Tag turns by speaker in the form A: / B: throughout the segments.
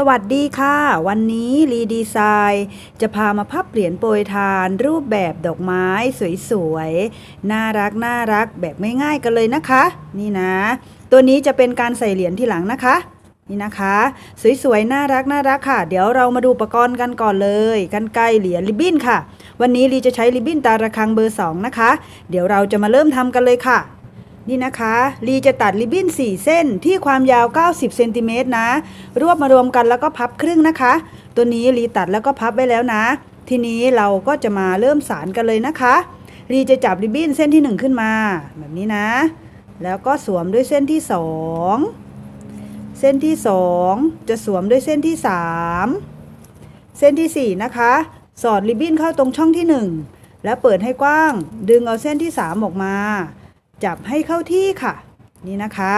A: สวัสดีค่ะ วันนี้รีดีไซน์จะพามาพับเหรียญโปรยทาน รูปแบบดอกไม้สวยๆ น่ารักน่ารักแบบง่ายๆกันเลยนะคะ นี่นะ ตัวนี้จะเป็นการใส่เหรียญที่หลังนะคะ นี่นะคะ สวยๆ น่ารักน่ารักค่ะ เดี๋ยวเรามาดูอุปกรณ์กันก่อนเลยกันไกลเหรียญริบบิ้นค่ะ วันนี้รีจะใช้ริบบิ้นตาระคังเบอร์สองนะคะ เดี๋ยวเราจะมาเริ่มทำกันเลยค่ะ นี่นะคะลีจะตัดริบบิ้น 4 เส้นที่ความยาว 90เซนติเมตรนะ รวบมารวมกันแล้วก็พับครึ่งนะคะ ตัวนี้ลีตัดแล้วก็พับไว้แล้วนะ ทีนี้เราก็จะมาเริ่มสารกันเลยนะคะลีจะจับริบบิ้นเส้นที่ 1 ขึ้นมา แบบนี้นะ แล้วก็สวมด้วยเส้นที่ 2 เส้นที่ 2 จะสวมด้วยเส้นที่ 3 เส้นทีสี่4 นะคะ สอดริบบิ้นเข้าตรงช่องที่ 1 แล้วเปิดให้กว้าง ดึงเอาเส้นที่ 3 ออกมา จับให้เข้าที่ค่ะ นี่นะคะ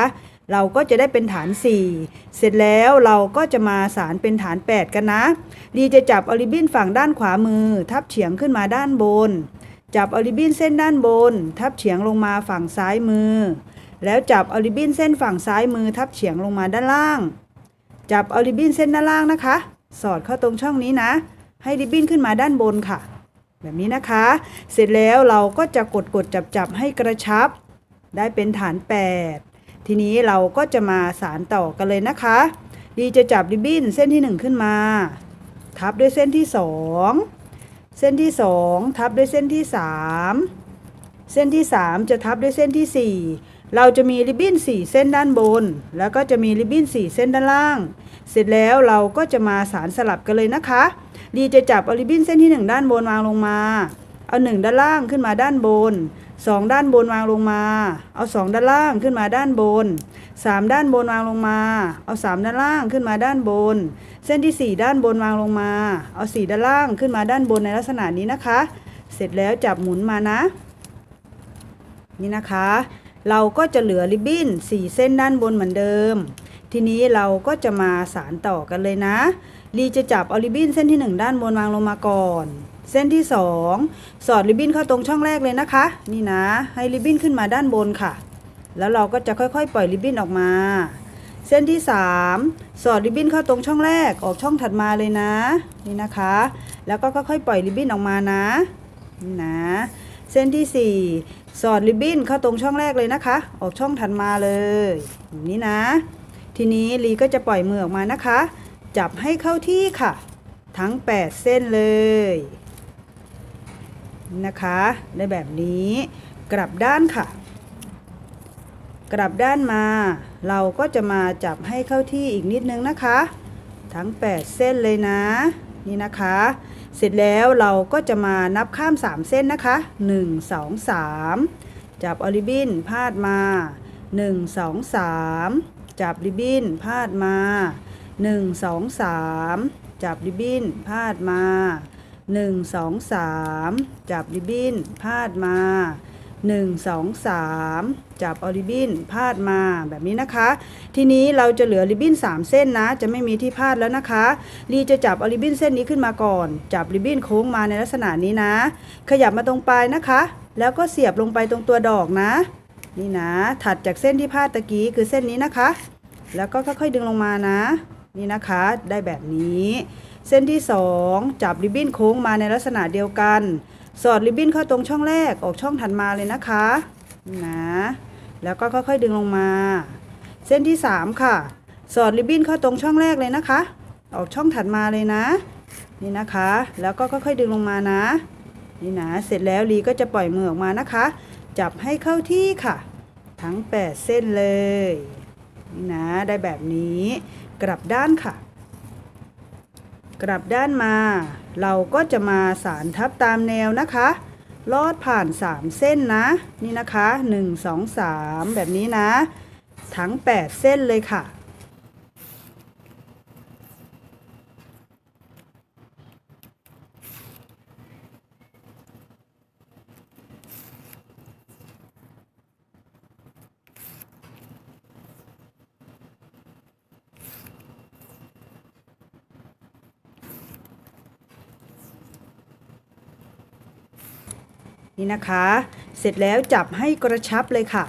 A: เราก็จะได้เป็นฐาน 4 เสร็จแล้วเราก็จะมาสารเป็นฐาน 8 กันนะดีจะจับออริบินฝั่งด้านขวามือ ทับเฉียงขึ้นมาด้านบน จับออริบินเส้นด้านบน ทับเฉียงลงมาฝั่งซ้ายมือ แล้วจับออริบินเส้นฝั่งซ้ายมือ ทับเฉียงลงมาด้านล่าง จับออริบินเส้นด้านล่างนะคะ สอดเข้าตรงช่องนี้นะ ให้ริบบิ้นขึ้นมาด้านบนค่ะแบบนี้นะคะ เสร็จแล้วเราก็จะกดกดจับจับให้กระชับ ได้เป็นฐาน 8 ทีนี้เราก็จะมาสารต่อกันเลยนะคะ ดีจะจับริบบิ้นเส้นที่ 1 ขึ้นมา ทับด้วยเส้นที่ 2 เส้นที่ 2 ทับด้วยเส้นที่ 3 เส้นที่ 3 จะทับด้วยเส้นที่ 4 เราจะมีริบบิ้น 4 เส้นด้านบน แล้วก็จะมีริบบิ้น 4 เส้นด้านล่าง เสร็จแล้วเราก็จะมาสารสลับกันเลยนะคะ ดีจะจับเอาริบบิ้นเส้นที่ 1 ด้านบนวางลงมา เอา 1 ด้านล่างขึ้นมาด้านบน 2ด้านบนวางลงมา เอา2ด้านล่างขึ้นมาด้านบน3ด้านบนวางลงมา เอา3ด้านล่างขึ้นมาด้านบน เส้นที่4ด้านบนวางลงมา เอา4ด้านล่างขึ้นมาด้านบนในลักษณะนี้นะคะ เสร็จแล้วจับหมุนมานะ นี่นะคะ เราก็จะเหลือริบบิ้น4เส้นด้านบนเหมือนเดิม ทีนี้เราก็จะมาสารต่อกันเลยนะลีจะจับเอาริบบิ้นเส้นที่ 1 ด้านบนวางลงมาก่อน เส้นที่ 2 สอดริบบิ้นเข้าตรงช่องแรกเลยนะคะ นี่นะ ให้ริบบิ้นขึ้นมาด้านบนค่ะ แล้วเราก็จะค่อยๆ ปล่อยริบบิ้นออกมา เส้นที่ 3 สอดริบบิ้นเข้าตรงช่องแรกออกช่องถัดมาเลยนะ นี่นะคะ แล้วก็ค่อยๆ ปล่อยริบบิ้นออกมานะนี่นะ เส้นที่ 4 สอดริบบิ้นเข้าตรงช่องแรกเลยนะคะ ออกช่องถัดมาเลยนี้นะ ทีนี้ลีก็จะปล่อยมือออกมานะคะ จับให้เข้าที่ค่ะ ทั้ง 8 เส้นเลย นะคะได้แบบนี้กลับด้านค่ะ กลับด้านมา เราก็จะมาจับให้เข้าที่อีกนิดนึงนะคะ ทั้ง 8 เส้นเลยนะ นี่นะคะ เสร็จแล้วเราก็จะมานับข้าม 3 เส้นนะคะ 1 2 3 จับออริบินพาดมา 1 2 3 จับริบบิ้นพาดมา 1 2 3 จับริบบิ้นพาดมา 1 2 3 จับริบบิ้นพาดมา 1 2 3 จับออริบินพาดมาแบบนี้นะคะ ทีนี้เราจะเหลือริบบิ้น3 เส้นนะ จะไม่มีที่พาดแล้วนะคะลีจะจับออริบินเส้นนี้ขึ้นมาก่อน จับริบบิ้นโค้งมาในลักษณะนี้นะ ขยับมาตรงปลายนะคะ แล้วก็เสียบลงไปตรงตัวดอกนะ นี่นะ ถัดจากเส้นที่พาดตะกี้คือเส้นนี้นะคะ แล้วก็ค่อยๆดึงลงมานะ นี่นะคะ ได้แบบนี้ เส้นที่ 2 จับริบบิ้นโค้งมาในลักษณะเดียวกัน สอดริบบิ้นเข้าตรงช่องแรกออกช่องถัดมาเลยนะคะนี่นะ แล้วก็ค่อยๆดึงลงมา เส้นที่ 3 ค่ะ สอดริบบิ้นเข้าตรงช่องแรกเลยนะคะ ออกช่องถัดมาเลยนะ นี่นะคะ แล้วก็ค่อยๆดึงลงมานะ นี่นะ เสร็จแล้วลีก็จะปล่อยมือออกมานะคะ จับให้เข้าที่ค่ะ ทั้ง 8 เส้นเลยนี่นะได้แบบนี้ กลับด้านค่ะ กลับด้านมา เราก็จะมาสารทับตามแนวนะคะ ลอดผ่าน 3 เส้นนะ นี่นะคะ 1 2 3 แบบนี้นะ ทั้ง 8 เส้นเลยค่ะ นี่นะคะ เสร็จแล้วจับให้กระชับเลยค่ะ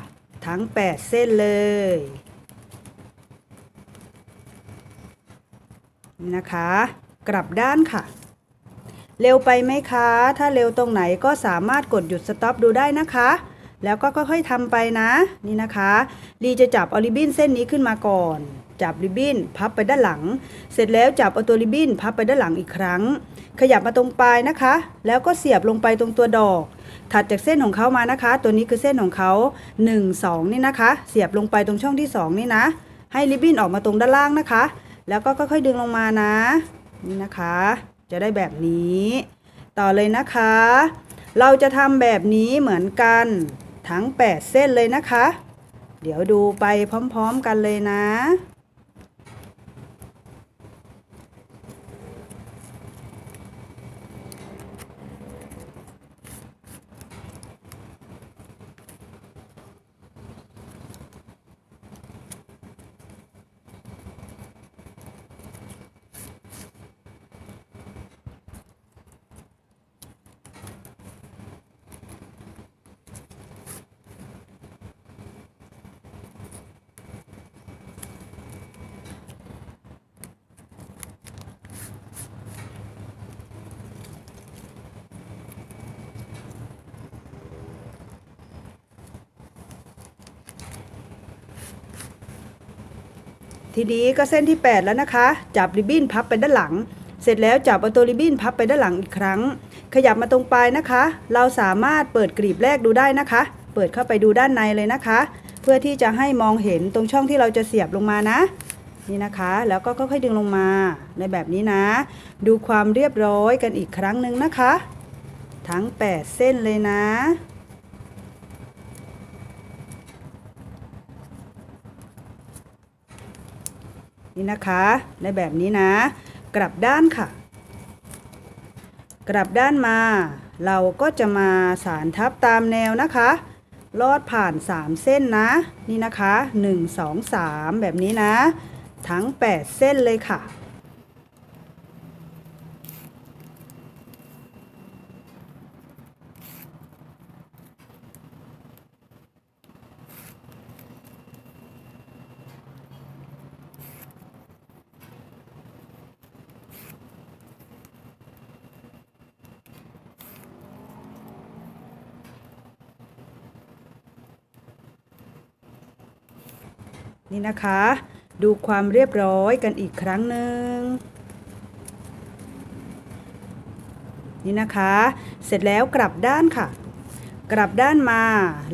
A: ทั้ง 8 เส้นเลยนี่นะคะ กลับด้านค่ะ เร็วไปไหมคะ ถ้าเร็วตรงไหนก็สามารถกดหยุดสต็อปดูได้นะคะ แล้วก็ค่อยๆทำไปนะ นี่นะคะลีจะจับอาริบินเส้นนี้ขึ้นมาก่อน จับริบบิ้นพับไปด้านหลัง เสร็จแล้วจับเอาตัวริบบิ้นพับไปด้านหลังอีกครั้ง ขยับมาตรงปลายนะคะ แล้วก็เสียบลงไปตรงตัวดอก ถัดจากเส้นของเขามานะคะ ตัวนี้คือเส้นของเขา1 2 นี่นะคะ เสียบลงไปตรงช่องที่ 2 นี่นะ ให้ริบบิ้นออกมาตรงด้านล่างนะคะ แล้วก็ค่อยๆดึงลงมานะ นี่นะคะ จะได้แบบนี้ ต่อเลยนะคะ เราจะทำแบบนี้เหมือนกันทั้ง 8 เส้นเลยนะคะ เดี๋ยวดูไปพร้อม ๆ กันเลยนะ ทีนี้ก็เส้นที่ 8 แล้วนะคะ จับริบบิ้นพับไปด้านหลัง เสร็จแล้วจับเอาตัวริบบิ้นพับไปด้านหลังอีกครั้ง ขยับมาตรงปลายนะคะ เราสามารถเปิดกรีบแรกดูได้นะคะ เปิดเข้าไปดูด้านในเลยนะคะ เพื่อที่จะให้มองเห็นตรงช่องที่เราจะเสียบลงมานะ นี่นะคะ แล้วก็ค่อยๆดึงลงมาในแบบนี้นะ ดูความเรียบร้อยกันอีกครั้งหนึ่งนะคะ ทั้ง 8 เส้นเลยนะ นี่นะคะในแบบนี้นะ กลับด้านค่ะ กลับด้านมา เราก็จะมาสารทับตามแนวนะคะ ลอดผ่าน 3 เส้นนะ นี่นะคะ 1 2 3 แบบนี้นะ ทั้ง 8 เส้นเลยค่ะ นี่นะคะ ดูความเรียบร้อยกันอีกครั้งหนึ่งนี่นะคะ เสร็จแล้วกลับด้านค่ะ กลับด้านมา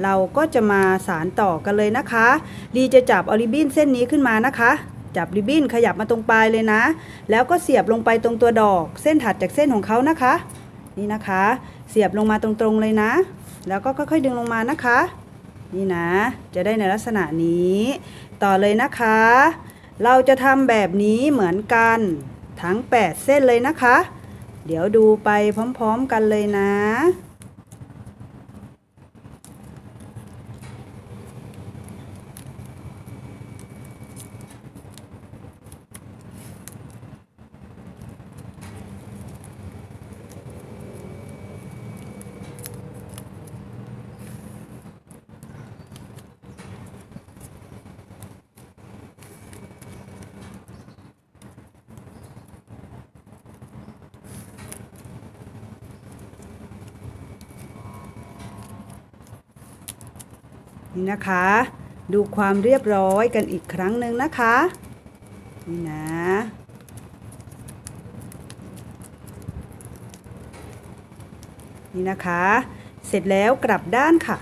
A: เราก็จะมาสารต่อกันเลยนะคะลีจะจับอาริบินเส้นนี้ขึ้นมานะคะจับริบบิ้นขยับมาตรงปลายเลยนะ แล้วก็เสียบลงไปตรงตัวดอก เส้นถัดจากเส้นของเขานะคะ นี่นะคะ เสียบลงมาตรงๆเลยนะ แล้วก็ค่อยๆดึงลงมานะคะ นี่นะ จะได้ในลักษณะนี้ ต่อเลยนะคะ เราจะทำแบบนี้เหมือนกันทั้ง 8 เส้นเลยนะคะ เดี๋ยวดูไปพร้อมๆกันเลยนะ นี่นะคะ ดูความเรียบร้อยกันอีกครั้งหนึ่งนะคะ นี่นะ นี่นะคะ เสร็จแล้วกลับด้านค่ะ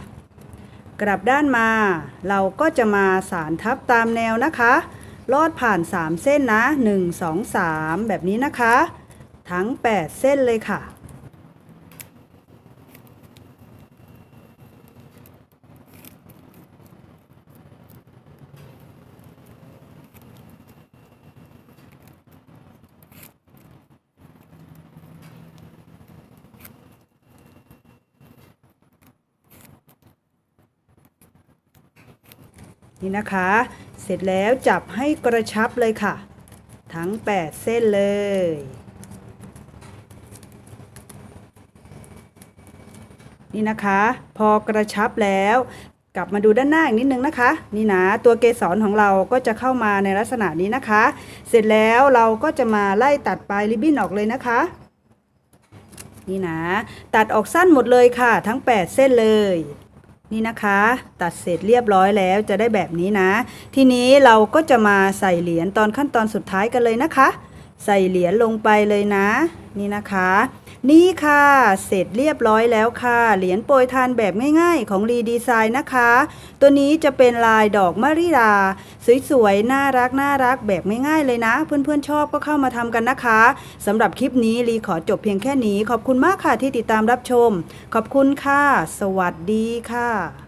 A: กลับด้านมา เราก็จะมาสารทับตามแนวนะคะ ลอดผ่าน 3 เส้นนะ 1 2 3 แบบนี้นะคะ ทั้ง 8 เส้นเลยค่ะ นี่นะคะ เสร็จแล้วจับให้กระชับเลยค่ะ ทั้ง 8 เส้นเลย นี่นะคะ พอกระชับแล้วกลับมาดูด้านหน้าอีกนิดนึงนะคะ นี่นะตัวเกสรของเราก็จะเข้ามาในลักษณะนี้นะคะ เสร็จแล้วเราก็จะมาไล่ตัดปลายริบบิ้นออกเลยนะคะ นี่นะ ตัดออกสั้นหมดเลยค่ะ ทั้ง 8 เส้นเลย นี่นะคะ ตัดเสร็จเรียบร้อยแล้วจะได้แบบนี้นะ ทีนี้เราก็จะมาใส่เหรียญตอนขั้นตอนสุดท้ายกันเลยนะคะ ใส่เหรียญลงไปเลยนะ นี่นะคะ นี่ค่ะ เสร็จเรียบร้อยแล้วค่ะ เหรียญโปรยทานแบบง่ายๆ ของรีดีไซน์นะคะ ตัวนี้จะเป็นลายดอกมะริราสวยๆ น่ารักน่ารักแบบง่ายๆเลยนะ เพื่อนๆชอบก็เข้ามาทำกันนะคะสำหรับคลิปนี้รีขอจบเพียงแค่นี้ ขอบคุณมากค่ะที่ติดตามรับชม ขอบคุณค่ะ สวัสดีค่ะ